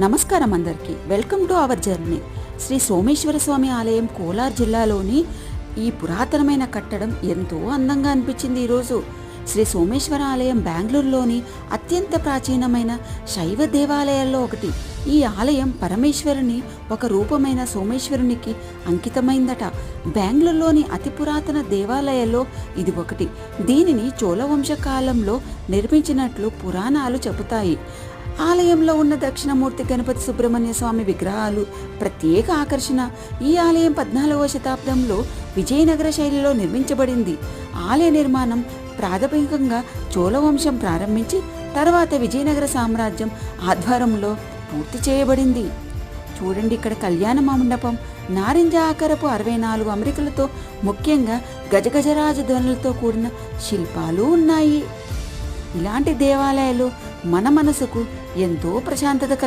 నమస్కారం అందరికీ. Welcome to our journey. Shri Someshwara Swamy ఆలయం కోలార్ జిల్లాలోని ఈ పురాతనమైన కట్టడం ఎంతో అందంగా అనిపించింది ఈరోజు. శ్రీ సోమేశ్వర ఆలయం బెంగళూరులోని అత్యంత ప్రాచీనమైన శైవ దేవాలయాల్లో ఒకటి. ఈ ఆలయం పరమేశ్వరుని ఒక రూపమైన సోమేశ్వరునికి అంకితమైందట. బెంగళూరులోని అతి పురాతన దేవాలయాల్లో ఇది ఒకటి. దీనిని చోళవంశ కాలంలో నిర్మించినట్లు పురాణాలు చెబుతాయి. ఆలయంలో ఉన్న దక్షిణమూర్తి గణపతి సుబ్రహ్మణ్య స్వామి విగ్రహాలు ప్రత్యేక ఆకర్షణ. ఈ ఆలయం పద్నాలుగవ శతాబ్దంలో విజయనగర శైలిలో నిర్మించబడింది. ఆలయ నిర్మాణం ప్రాథమికంగా చోళవంశం ప్రారంభించి తర్వాత విజయనగర సామ్రాజ్యం ఆధ్వర్యంలో పూర్తి చేయబడింది. చూడండి ఇక్కడ కళ్యాణ మండపం. నారింజ ఆకారపు అరవై నాలుగు అమరికలతో ముఖ్యంగా గజగజరాజ ధ్వనులతో కూడిన శిల్పాలు ఉన్నాయి. ఇలాంటి దేవాలయాలు మన మనసుకు ఎంతో ప్రశాంతత కల